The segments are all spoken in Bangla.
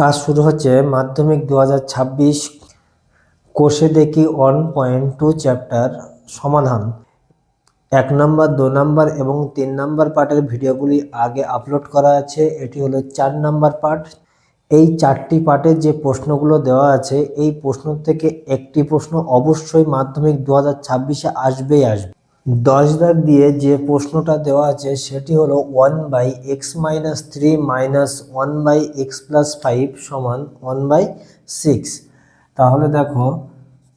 ক্লাস শুরু হচ্ছে মাধ্যমিক দু হাজার ছাব্বিশ কোষে দেখি ওয়ান পয়েন্ট টু চ্যাপ্টার সমাধান। এক নম্বর, দু নম্বর এবং তিন নম্বর পার্টের ভিডিওগুলি আগে আপলোড করা আছে। এটি হলো চার নম্বর পার্ট এই চারটি পার্টের যে প্রশ্নগুলো দেওয়া আছে, এই প্রশ্ন থেকে একটি প্রশ্ন অবশ্যই মাধ্যমিক দু হাজার ছাব্বিশে আসবেই আসবে। দশ দাগ দিয়ে যে প্রশ্নটা দেওয়া আছে সেটি হলো one by x minus three minus one by x plus five সমান ওয়ান বাই সিক্স তাহলে দেখো,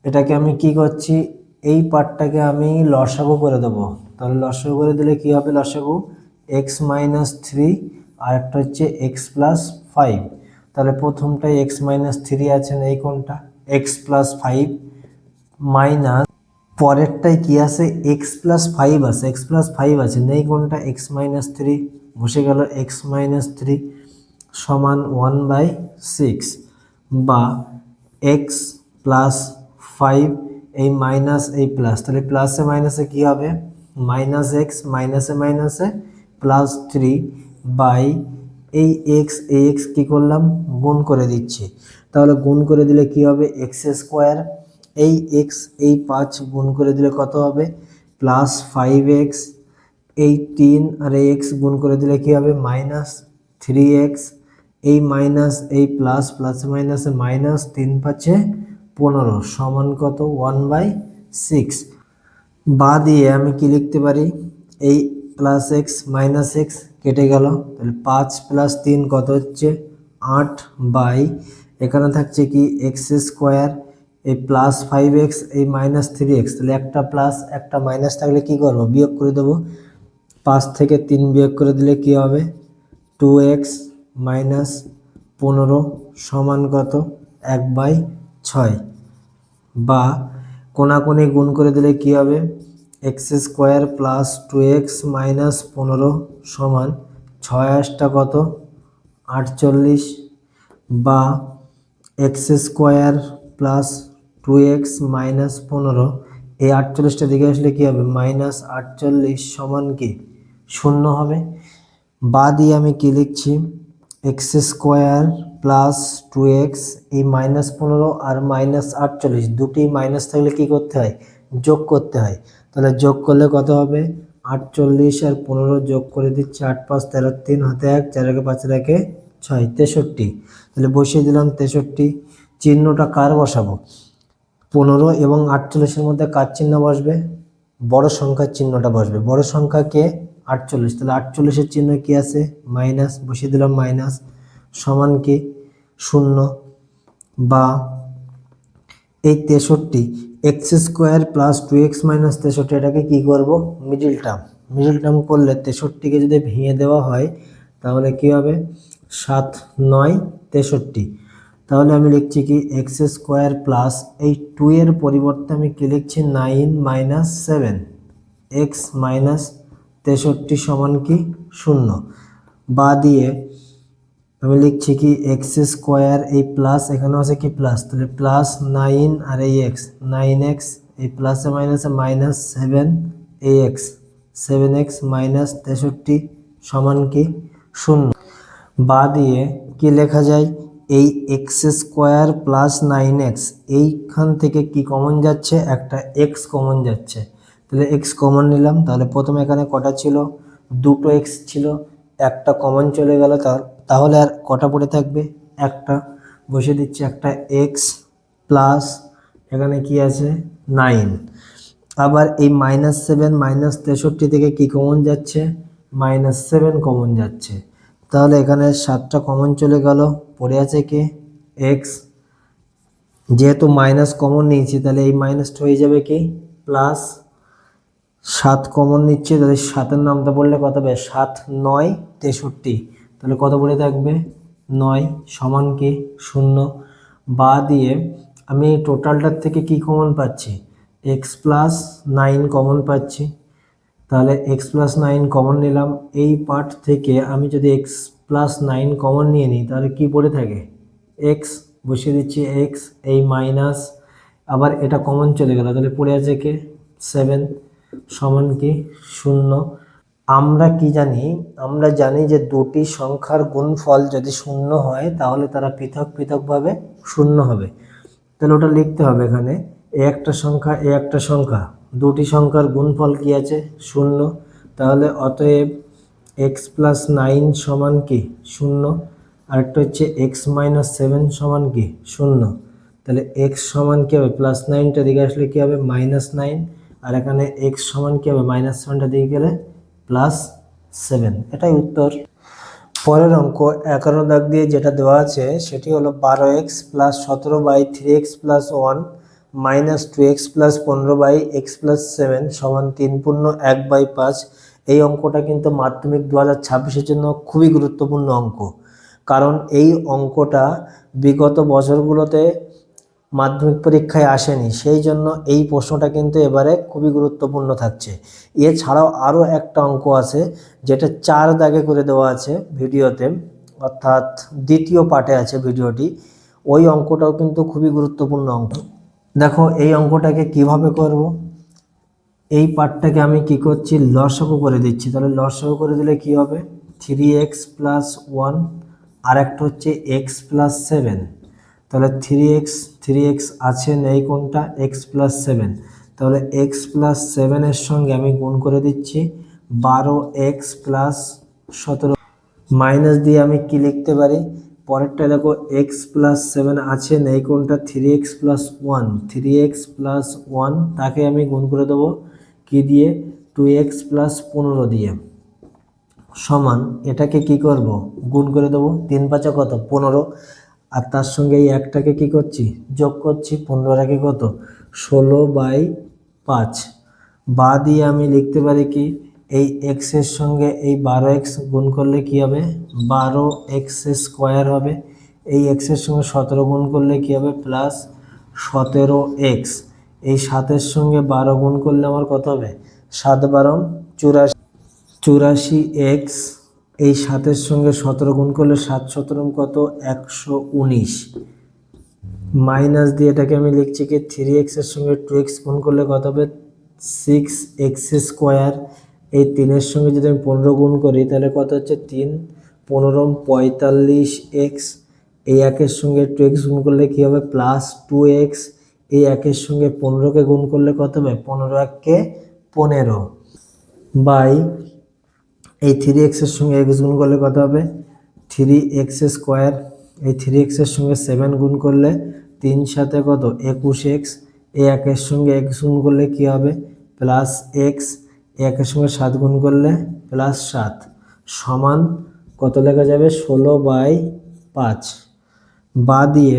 এটাকে আমি কি করছি? এই পার্টটাকে আমি লসাগু করে দেবো। তাহলে লসাগু করে দিলে কী হবে লসাগু? এক্স মাইনাস থ্রি আর একটা হচ্ছে এক্স প্লাস ফাইভ তাহলে প্রথমটাই এক্স মাইনাস থ্রি আছে না এই কোনটা? এক্স প্লাস ফাইভ মাইনাস পরেরটাই কি আছে? এক্স প্লাস ফাইভ আছে। এক্স প্লাস ফাইভ আছে। নেই কোনটা? এক্স মাইনাস থ্রি বসে গেল এক্স মাইনাস থ্রি সমান ওয়ান বাই সিক্স বা এক্স প্লাস ফাইভ এই মাইনাস এই প্লাস তাহলে প্লাসে মাইনাসে কী হবে? মাইনাস এক্স মাইনাসে মাইনাসে প্লাস থ্রি বাই এই এক্স এই এক্স কী করলাম? গুণ করে দিচ্ছি। তাহলে গুণ করে দিলে কি হবে? এক্স স্কোয়ার এই এক্স এই পাঁচ গুণ করে দিলে কত হবে? প্লাস ফাইভ এক্স এই তিন আর এই এক্স গুণ করে দিলে কী হবে? মাইনাস থ্রি এক্স এই মাইনাস এই প্লাস প্লাস মাইনাসে মাইনাস তিন পাঁচে পনেরো, সমান কত? ওয়ান বাই সিক্স বা দিয়ে আমি কি লিখতে পারি? এই প্লাস এক্স মাইনাস এক্স কেটে গেল। তাহলে পাঁচ প্লাস তিন কত হচ্ছে? আট বাই এখানে থাকছে কি? এক্স স্কোয়ার এই প্লাস ফাইভ এক্স এই মাইনাস থ্রি এক্স তাহলে একটা প্লাস একটা মাইনাস থাকলে কি করব? বিয়োগ করে দেবো। পাঁচ থেকে তিন বিয়োগ করে দিলে কি হবে? টু এক্স মাইনাস পনেরো সমান কত? এক বাই ছয়। বা কোনাকুনি গুণ করে দিলে কি হবে? X square plus two x minus পনেরো সমান ছয় আটটা কত? আটচল্লিশ। বা x square plus two x minus পনেরো, এই আটচল্লিশটা দিকে আসলে কী হবে? মাইনাস আটচল্লিশ সমান কি? শূন্য হবে। বা দিয়ে আমি কী লিখছি? X square plus two x, এই মাইনাস পনেরো আর মাইনাস আটচল্লিশ দুটি মাইনাস থাকলে কি করতে হয়? যোগ করতে হয়। তাহলে যোগ করলে কত হবে? আটচল্লিশ আর পনেরো যোগ করে দিচ্ছি আট পাঁচ তেরো তিন হাতে এক, চার একে পাঁচ রেখে ছয়, তেষট্টি। তাহলে বসিয়ে দিলাম তেষট্টি। চিহ্নটা কার বসাবো? পনেরো এবং আটচল্লিশের মধ্যে কার চিহ্ন বসবে? বড় সংখ্যার চিহ্নটা বসবে। বড় সংখ্যা কে? আটচল্লিশ। তাহলে আটচল্লিশের চিহ্ন কি আছে? মাইনাস, বসিয়ে দিলাম মাইনাস। সমান কি? শূন্য বা এই তেষট্টি। X square plus two x minus তেষট্টি, এটাকে কী করব? Middle term. মিডিল টার্ম করলে তেষট্টিকে যদি ভেঙে দেওয়া হয়, তাহলে কি হবে? সাত, নয়, তেষট্টি। তাহলে আমি লিখছি কি এক্স স্কোয়ার প্লাস এই টু এর পরিবর্তে আমি কি লিখছি? Nine minus seven x minus তেষট্টি সমান কি? শূন্য। বা দিয়ে আমি লিখছি কি এক্স স্কোয়ার এই প্লাস এখানেও আছে কি প্লাস তাহলে প্লাস নাইন আর এই এক্স নাইন এক্স এই প্লাসে মাইনাসে মাইনাস সেভেন এই এক্স সেভেন এক্স মাইনাস তেষট্টি সমান কি? শূন্য। বা দিয়ে কি লেখা যায়? এই x square plus nine x, এইখান থেকে কি কমন যাচ্ছে? একটা এক্স কমন যাচ্ছে। তাহলে এক্স কমন নিলাম। তাহলে প্রথমে এখানে কটা ছিল? দুটো এক্স ছিল। একটা কমন চলে গেল তাহলে আর কটা পড়ে থাকবে? একটা। বসে দিচ্ছি একটা এক্স প্লাস এখানে কি আছে? নাইন। আবার এই মাইনাস সেভেন, মাইনাস তেষট্টি থেকে কি কমন যাচ্ছে? মাইনাস সেভেন কমন যাচ্ছে। তাহলে এখানে সাতটা কমন চলে গেল। পড়ে আছে কি? এক্স যেহেতু মাইনাস কমন নিয়েছি, তাহলে এই মাইনাসটা হয়ে যাবে কি? প্লাস সাত কমন নিচ্ছে, তাহলে সাতের নামটা বললে কত হবে? সাত, নয়, তেষট্টি। তাহলে কত পড়ে থাকবে? নয় সমান কি? শূন্য। বা দিয়ে আমি টোটালটার থেকে কি কমন পাচ্ছি? এক্স প্লাস নাইন কমন পাচ্ছি। তাহলে এক্স প্লাস নাইন কমন নিলাম। এই পার্ট থেকে আমি যদি এক্স প্লাস নাইন কমন নিয়ে নিই, তাহলে কি পড়ে থাকে? এক্স বসিয়ে দিচ্ছি এক্স এই মাইনাস আবার এটা কমন চলে গেল। তাহলে পড়ে আছে কে? সেভেন সমান কি? শূন্য। আমরা কি জানি? আমরা জানি যে দুটি সংখ্যার গুণফল যদি শূন্য হয়, তাহলে তারা পৃথক পৃথকভাবে শূন্য হবে। তাহলে ওটা লিখতে হবে এখানে। এ একটা সংখ্যা, এ একটা সংখ্যা। দুটি সংখ্যার গুণফল কি আছে? শূন্য। তাহলে অতএব এক্স প্লাস নাইন সমান কি? শূন্য। আরেকটা হচ্ছে এক্স মাইনাস সেভেন সমান কি? শূন্য। তাহলে এক্স সমান কী হবে? প্লাস নাইনটা দিকে আসলে কী হবে? মাইনাস নাইন আর এখানে এক্স সমান কী হবে? মাইনাস সেভেনটা দিকে গেলে প্লাস সেভেন এটাই উত্তর। পরের অঙ্ক একান্ন দাগ দিয়ে যেটা দেওয়া আছে, সেটি হলো বারো এক্স প্লাস সতেরো by three x plus one minus two x plus পনেরো বাই এক্স প্লাস সেভেন সমান তিন পূর্ণ এক বাই পাঁচ। এই অঙ্কটা কিন্তু মাধ্যমিক দু হাজার ছাব্বিশের জন্য খুবই গুরুত্বপূর্ণ অঙ্ক। কারণ এই অঙ্কটা বিগত বছরগুলোতে মাধ্যমিক পরীক্ষায় আসেনি। সেই জন্য এই প্রশ্নটা কিন্তু এবারে খুবই গুরুত্বপূর্ণ থাকছে। এছাড়াও আরও একটা অঙ্ক আছে, যেটা চার দাগে করে দেওয়া আছে ভিডিওতে, অর্থাৎ দ্বিতীয় পার্টে আছে ভিডিওটি। ওই অঙ্কটাও কিন্তু খুবই গুরুত্বপূর্ণ অঙ্ক। দেখো, এই অঙ্কটাকে কীভাবে করব? এই পার্টটাকে আমি কি করছি? লসাগু করে দিচ্ছি। তাহলে লসাগু করে দিলে কি হবে? থ্রি এক্স প্লাস ওয়ান আর একটা হচ্ছে এক্স প্লাস সেভেন তাহলে থ্রি এক্স থ্রি এক্স আছে নেই কোনটা এক্স প্লাস সেভেন তাহলে এক্স প্লাস সেভেনের সঙ্গে আমি গুণ করে দিচ্ছি বারো এক্স প্লাস সতেরো। মাইনাস দিয়ে আমি কি লিখতে পারি? পরেরটা দেখো এক্স প্লাস সেভেন আছে নেই কোনটা? Three x plus one three x plus one তাকে আমি গুণ করে দেবো কি দিয়ে? টু এক্স প্লাস পনেরো দিয়ে। সমান, এটাকে কি করব? গুণ করে দেবো। তিন পাঁচা কত? পনেরো। আর তার সঙ্গে এই একটাকে কি করছি? যোগ করছি। পনেরোটাকে কত? ষোলো বাই পাঁচ। বা দিয়ে আমি লিখতে পারি কি? এই এক্সের সঙ্গে এই বারো এক্স গুণ করলে কি হবে? বারো এক্স স্কোয়ার হবে। এই এক্সের সঙ্গে সতেরো গুণ করলে কি হবে? প্লাস সতেরো এক্স এই সাতের সঙ্গে বারো গুণ করলে আমার কত হবে? সাত বারো, চুরাশি চুরাশি এক্স এই সাতের সঙ্গে সতেরো গুণ করলে সাত সতেরো কত? একশো উনিশ। মাইনাস দিয়ে এটাকে আমি লিখছি কি? থ্রি এক্সের সঙ্গে টু এক্স গুণ করলে কত হবে? সিক্স এক্স স্কোয়ার এই তিনের সঙ্গে যদি আমি পনেরো গুণ করি, তাহলে কত হচ্ছে তিন? পনেরো পঁয়তাল্লিশ এক্স। এই একের সঙ্গে টু এক্স গুণ করলে কী হবে? Plus two x. এই একের সঙ্গে পনেরোকে গুণ করলে কত হবে? পনেরো এককে পনেরো। বাই, এই থ্রি এক্সের সঙ্গে এক্স গুণ করলে কত হবে? Three x square. এই থ্রি এক্সের সঙ্গে সেভেন গুণ করলে তিন সাথে কত? একুশ এক্স। এই একের সঙ্গে এক্স গুণ করলে কী হবে? Plus x. একের সঙ্গে সাত গুণ করলে প্লাস সাত সমান কত লেখা যাবে? ষোলো বাই পাঁচ। বা দিয়ে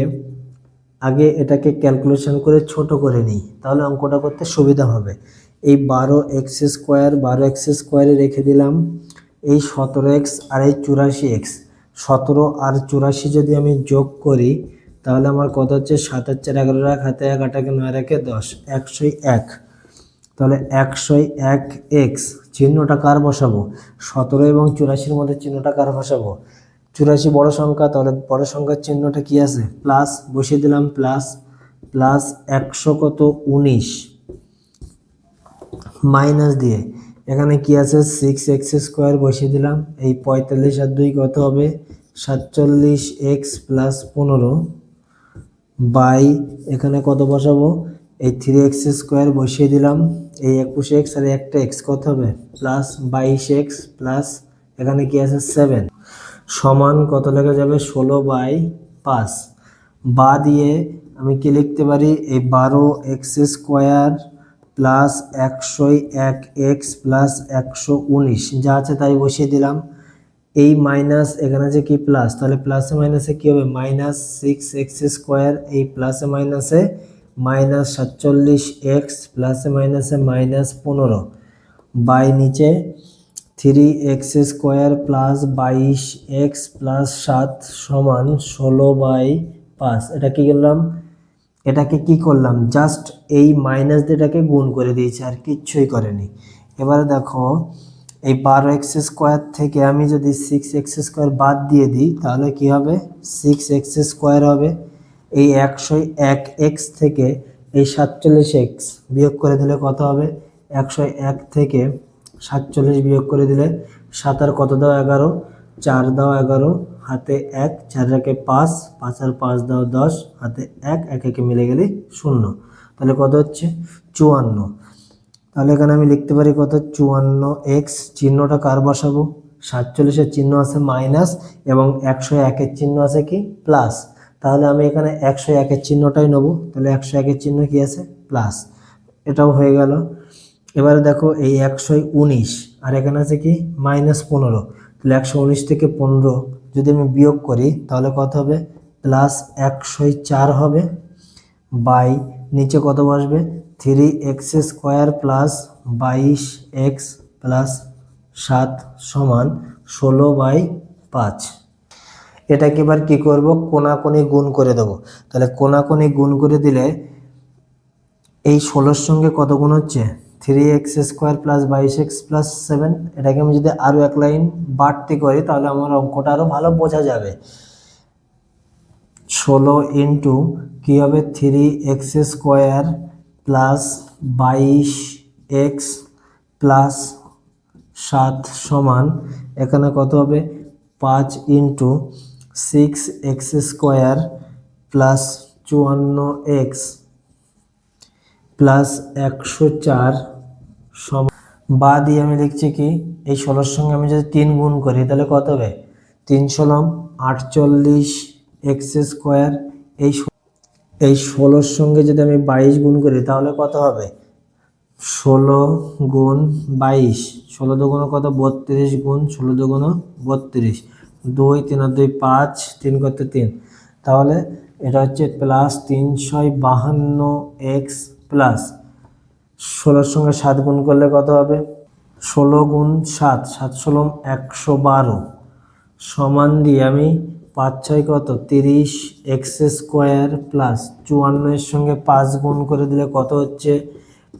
আগে এটাকে ক্যালকুলেশন করে ছোট করে নিই, তাহলে অঙ্কটা করতে সুবিধা হবে। এই বারো এক্স স্কোয়ার, বারো এক্স স্কোয়ারে রেখে দিলাম। এই সতেরো এক্স আর এই চুরাশি এক্স। সতেরো আর চুরাশি যদি আমি যোগ করি, তাহলে আমার কত হচ্ছে? সাত হচ্ছে এগারো রাখ হাতে এক আটাকে নয় রাখে দশ। একশোই এক। তাহলে একশোই এক এক্স চিহ্নটা কার বসাবো? সতেরো এবং চুরাশির মধ্যে চিহ্নটা কার বসাবো? চুরাশি বড় সংখ্যা, তাহলে বড় সংখ্যার চিহ্নটা কি আছে? প্লাস, বসিয়ে দিলাম প্লাস প্লাস একশো কত? উনিশ। মাইনাস দিয়ে, এখানে কি আছে? সিক্স এক্স স্কোয়ার বসিয়ে দিলাম। এই পঁয়তাল্লিশ আর দুই কত হবে? সাতচল্লিশ এক্স প্লাস পনেরো। বাই, এখানে কত বসাবো? এই থ্রি এক্স স্কোয়ার বসিয়ে দিলাম। এই একুশ এক্স আর একটা এক্স কত হবে? প্লাস বাইশ এক্স প্লাস এখানে কি আছে? সেভেন সমান কত লেখা যাবে? ষোলো বাই পাঁচ। বা দিয়ে আমি কি লিখতে পারি? এই বারো এক্স স্কোয়ার প্লাস একশো এক এক্স প্লাস একশো উনিশ। যা আছে তাই বসিয়ে দিলাম। এই মাইনাস এখানে যে কি প্লাস তাহলে প্লাসে মাইনাসে কী হবে? মাইনাস সিক্স এক্স স্কোয়ার এই প্লাসে মাইনাসে মাইনাস সাতচল্লিশ এক্স প্লাসে মাইনাসে মাইনাস পনেরো। বাই নিচে থ্রি এক্স স্কোয়ার প্লাস বাইশ এক্স প্লাস সাত সমান ষোলো বাই পাঁচ। এটা কি করলাম? এটাকে কি করলাম? জাস্ট এই মাইনাস দিয়েটাকে গুণ করে দিয়েছি, আর কিচ্ছুই করেনি। এবারে দেখো, এই বারো এক্স স্কোয়ার থেকে আমি যদি সিক্স এক্স স্কোয়ার বাদ দিয়ে দিই, তাহলে কি হবে? সিক্স এক্স স্কোয়ার হবে। এই একশো এক এক্স থেকে এই সাতচল্লিশ এক্স বিয়োগ করে দিলে কত হবে? একশো এক থেকে সাতচল্লিশ বিয়োগ করে দিলে সাত আর কত দাও? এগারো। চার দাও এগারো। হাতে এক, চার একে পাঁচ পাঁচ আর পাঁচ দাও দশ। হাতে এক এক একে মিলে গেলে শূন্য। তাহলে কত হচ্ছে? চুয়ান্ন। তাহলে এখানে আমি লিখতে পারি কত? চুয়ান্ন এক্স চিহ্নটা কার বসাবো? সাতচল্লিশের চিহ্ন আছে মাইনাস এবং একশো একের চিহ্ন আছে কি? প্লাস। তাহলে আমি এখানে একশো একের চিহ্নটাই নেব। তাহলে একশো একের চিহ্ন কি আছে? প্লাস এটাও হয়ে গেল। এবারে দেখো এই একশো উনিশ। আর এখানে আছে কি? মাইনাস পনেরো। তাহলে একশো উনিশ থেকে পনেরো যদি আমি বিয়োগ করি, তাহলে কত হবে? প্লাস একশো চার হবে। বাই নিচে কত বসবে? থ্রি এক্স স্কোয়ার প্লাস বাইশ এক্স প্লাস সাত সমান ষোলো বাই পাঁচ। এটাকে এবার কী করব? কোনাকুনি গুণ করে দেবো। তাহলে কোনাকুনি গুণ করে দিলে এই ষোলোর সঙ্গে কত গুণ হচ্ছে? থ্রি এক্স স্কোয়ার প্লাস বাইশ এক্স প্লাস সেভেন এটাকে আমি যদি আরও এক লাইন বাড়তি করি, তাহলে আমার অঙ্কটা আরও ভালো বোঝা যাবে। ষোলো ইন্টু কী হবে? থ্রি এক্স স্কোয়ার প্লাস বাইশ এক্স প্লাস সাত সমান, এখানে কত হবে? পাঁচ into six x square plus চুয়ান্ন এক্স প্লাস একশো চার সম বা দিয়ে আমি লিখছি কি? এই ষোলোর সঙ্গে আমি যদি তিন গুণ করি, তাহলে কত হবে? তিন ষোলম আটচল্লিশ এক্স স্কোয়ার এই এই ষোলোর সঙ্গে যদি আমি বাইশ গুণ করি, তাহলে কত হবে? ষোলো গুণ বাইশ। ষোলো দুগুণ কত? বত্রিশ গুণ। ষোলো দুগুণ বত্রিশ। দুই তিন আর দুই পাঁচ তিন কত তিন। তাহলে এটা হচ্ছে প্লাস তিনশো বাহান্ন এক্স প্লাস ষোলোর সঙ্গে সাত গুণ করলে কত হবে? ষোলো গুণ সাত সাত ষোলো একশো বারো। সমান দিয়ে আমি পাঁচ ছয় কত? তিরিশ এক্স স্কোয়ার প্লাস চুয়ান্নের সঙ্গে পাঁচ গুণ করে দিলে কত হচ্ছে?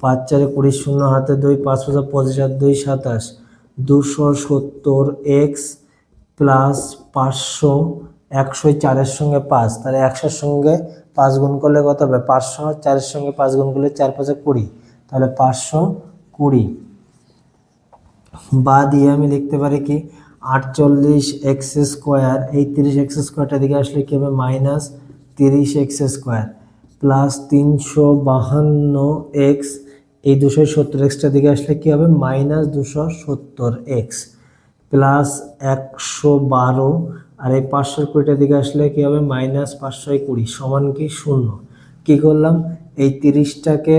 পাঁচ চারে কুড়ি শূন্য, হাতে দুই, পাঁচ পাঁচ পঁচিশ, আর দুই সাতাশ। দুশো সত্তর এক্স প্লাস পাঁচশো, একশো চারের সঙ্গে পাঁচ। তাহলে একশোর সঙ্গে পাঁচ গুণ করলে কত হবে? পাঁচশো চারের সঙ্গে পাঁচ গুণ করলে চার পাঁচে কুড়ি। তাহলে পাঁচশো কুড়ি। বা দিয়ে আমি লিখতে পারি কি? আটচল্লিশ এক্স স্কোয়ার, এই তিরিশ এক্স স্কোয়ারটা দিকে আসলে কী হবে? মাইনাস তিরিশ এক্স স্কোয়ার। প্লাস তিনশো বাহান্ন এক্স, এই দুশো সত্তর এক্সটা দিকে আসলে কী হবে? মাইনাস দুশো সত্তর এক্স। প্লাস একশো বারো, আর এই পাঁচশো কুড়িটার দিকে আসলে কী হবে? মাইনাস পাঁচশো কুড়ি, সমান কি? শূন্য। কী করলাম? এই তিরিশটাকে,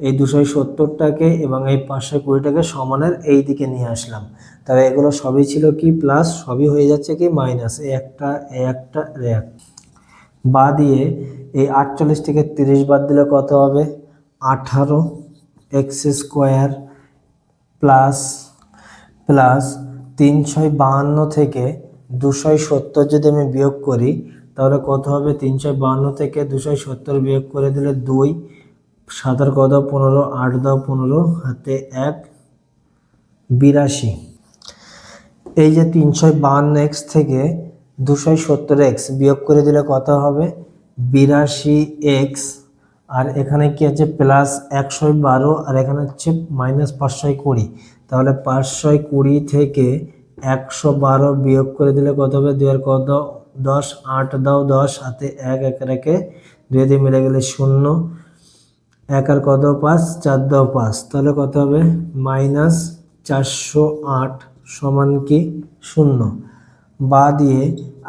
এই দুশো সত্তরটাকে এবং এই পাঁচশো কুড়িটাকে সমানের এই দিকে নিয়ে আসলাম। তবে এগুলো সবই ছিল কি? প্লাস সবই হয়ে যাচ্ছে কি? মাইনাস। এই একটা একটা একটা। বা দিয়ে এই আটচল্লিশ থেকে তিরিশ বাদ দিলে কত হবে? আঠারো, এক্স স্কোয়ার প্লাস প্লাস তিনশো বাহান্ন থেকে দুশো সত্তর যদি আমি বিয়োগ করি, তাহলে কত হবে? তিনশো বাহান্ন থেকে দুশো সত্তর বিয়োগ করে দিলে দুই সাতার কত? পনেরো, আট দাও পনেরো, হাতে এক, বিরাশি। এই যে তিনশো বাহান্ন এক্স থেকে দুশো সত্তর এক্স বিয়োগ করে দিলে কত হবে? বিরাশি এক্স আর এখানে কি আছে? প্লাস একশো বারো, আর এখানে হচ্ছে মাইনাস পাঁচশো কুড়ি। তাহলে পাঁচশো কুড়ি থেকে একশো বারো বিয়োগ করে দিলে কত হবে? দুই আর কত? দশ, আট দাও দশ, হাতে এক এক রেখে দুই দিয়ে মিলে গেলে শূন্য। এক আর কত? পাঁচ, চার দাও পাঁচ। তাহলে কত হবে? মাইনাস চারশো আট সমান কি? শূন্য। বা দিয়ে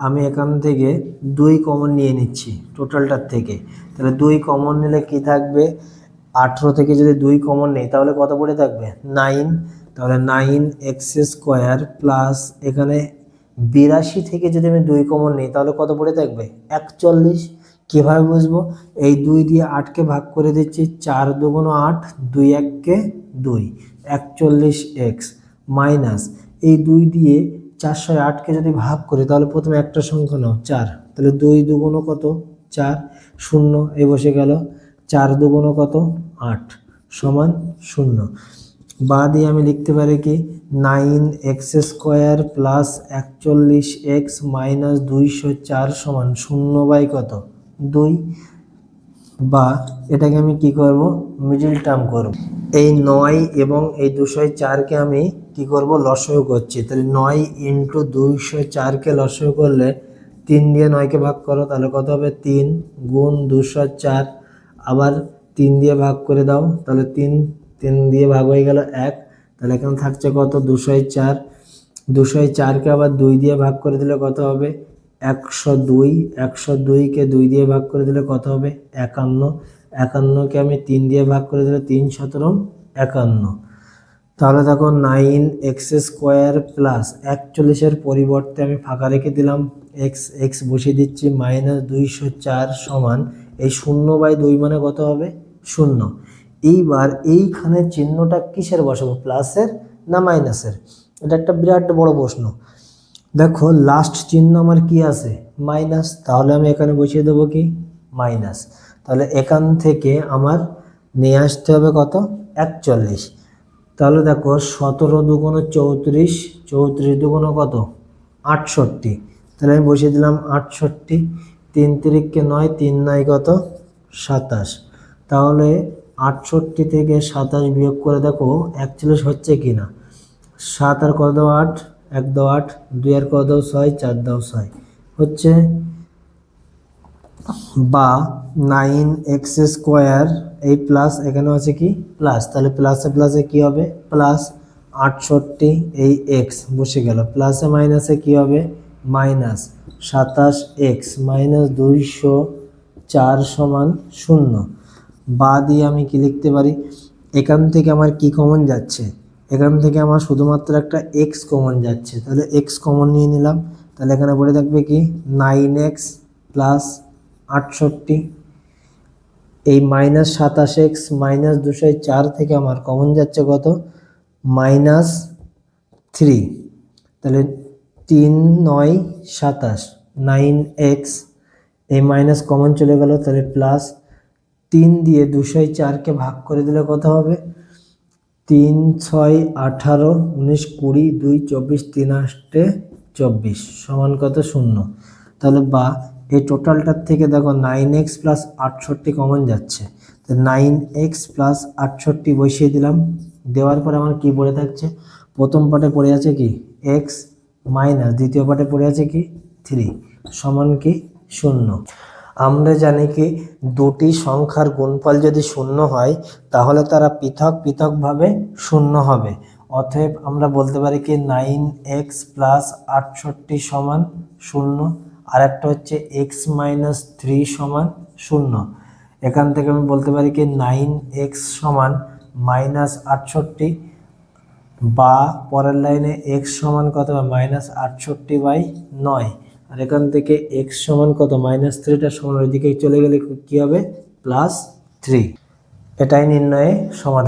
আমি এখান থেকে দুই কমন নিয়ে নিচ্ছি টোটালটার থেকে। তাহলে দুই কমন নিলে কি থাকবে? আঠেরো থেকে যদি দুই কমন নেই, তাহলে কত পড়ে থাকবে? নাইন তাহলে নাইন এক্স স্কোয়ার প্লাস এখানে বিরাশি থেকে যদি আমি দুই কমন নিই, তাহলে কত পড়ে থাকবে? একচল্লিশ। কীভাবে বুঝব? এই দুই দিয়ে আটকে ভাগ করে দিচ্ছি, চার দুগুণ আট, দুই এককে দুই। একচল্লিশ এক্স মাইনাস এই দুই দিয়ে চারশো আটকে যদি ভাগ করি, তাহলে প্রথমে একটা সংখ্যা নাও, চার। তাহলে দুই দুগুণ কত? চার। শূন্য এই বসে গেল। চার দুগুণ কত? আট সমান শূন্য। বা দিয়ে আমি লিখতে পারি কি? নাইন এক্স স্কোয়ার প্লাস একচল্লিশ এক্স মাইনাস দুইশো চার সমান শূন্য বাই কত? দুই। বা এটাকে আমি কি করব? মিডিল টার্ম করব। এই নয় এবং এই দুশো চারকে আমি কি করব? লসও করছি। তাহলে নয় ইন্টু দুইশো চারকে লসও করলে তিন দিয়ে নয়কে ভাগ করো, তাহলে কত হবে? তিন গুণ দুশো চার। আবার তিন দিয়ে ভাগ করে দাও, তাহলে তিন তিন দিয়ে ভাগ হয়ে গেল এক। তাহলে এখানে থাকছে কত? দুশোয় চার। দুশোয় চারকে আবার দুই দিয়ে ভাগ করে দিলে কত হবে? একশো দুই, একশো দুইকে দুই দিয়ে ভাগ করে দিলে কত হবে? একান্ন। একান্নকে আমি তিন দিয়ে ভাগ করে দিলে তিন সতেরো, একান্ন। তাহলে দেখো নাইন এক্স স্কোয়ার প্লাস একচল্লিশের পরিবর্তে আমি ফাঁকা রেখে দিলাম। এক্স এক্স বসিয়ে দিচ্ছি মাইনাস দুইশো চার সমান, এই শূন্য বাই দুই মানে কত হবে? শূন্য। এইবার এইখানে চিহ্নটা কিসের বসাবো? প্লাসের না মাইনাসের? এটা একটা বিরাট বড় প্রশ্ন। দেখো লাস্ট চিহ্ন আমার কি আছে? মাইনাস তাহলে আমি এখানে বসিয়ে দেবো কি? মাইনাস তাহলে এখান থেকে আমার নিয়ে আসতে হবে কত? একচল্লিশ। তাহলে দেখো, সতেরো দুগুণ চৌত্রিশ চৌত্রিশ দুগুণ কত? আটষট্টি। তাহলে আমি বসিয়ে দিলাম আটষট্টি। তিন তিরিককে নয়, তিন নয় কত? সাতাশ। তাহলে আটষট্টি থেকে সাতাশ বিয়োগ করে দেখো, একচল্লিশ হচ্ছে কি না সাত আর কত আট এক দাও আট, দুই আর কত দাও ছয়, চার দাও ছয়। হচ্ছে বা নাইন এক্স স্কোয়ার, এই প্লাস এখানেও আছে কি? প্লাস। তাহলে প্লাসে প্লাসে কি হবে? প্লাস আটষট্টি, এই এক্স বসে গেল। প্লাসে মাইনাসে কি হবে? মাইনাস সাতাশ এক্স, মাইনাস দুইশো চার সমান শূন্য। বা দিয়ে আমি কি লিখতে পারি? এখান থেকে আমার কি কমন যাচ্ছে? এখান থেকে আমার শুধুমাত্র একটা এক্স কমন যাচ্ছে। তাহলে এক্স কমন নিয়ে নিলাম। তাহলে এখানে পড়ে থাকবে কি? নাইন এক্স প্লাস আটষট্টি। এই মাইনাস সাতাশ এক্স মাইনাস দুশো চার থেকে আমার কমন যাচ্ছে কত? মাইনাস থ্রি তাহলে তিন নয় সাতাশ। নাইন এক্স এই মাইনাস কমন চলে গেল। তাহলে প্লাস তিন দিয়ে দুশোয় চারকে ভাগ করে দিলে কত হবে? তিন ছয় আঠারো উনিশ কুড়ি দুই চব্বিশ তিন আষ্টে চব্বিশ সমান কত শূন্য? তাহলে বা, এই টোটালটার থেকে দেখো নাইন এক্স প্লাস আটষট্টি কমন যাচ্ছে। তো নাইন এক্স প্লাস আটষট্টি বসিয়ে দিলাম। দেওয়ার পর আমার কি পড়ে থাকছে? প্রথম পাটে পড়ে আছে কি? এক্স মাইনাস দ্বিতীয় পাটে পড়ে আছে কি? থ্রি সমান কি? শূন্য। আমরা জানি কি দুটি সংখ্যার গুণফল যদি শূন্য হয়, তাহলে তারা পৃথক পৃথকভাবে শূন্য হবে। অতএব আমরা বলতে পারি কি নাইন এক্স প্লাস আটষট্টি সমান শূন্য আর একটা হচ্ছে এক্স মাইনাস থ্রি সমান শূন্য। এখান থেকে আমি বলতে পারি কি নাইন এক্স সমান মাইনাস আটষট্টি বা পরের লাইনে এক্স সমান কত? মাইনাস আটষট্টি বাই নয়। আর এখান থেকে এক্স সমান কত? মাইনাস থ্রিটা সমান ওইদিকে চলে গেলে কী হবে? প্লাস থ্রি এটাই নির্ণয়ে সমাধান।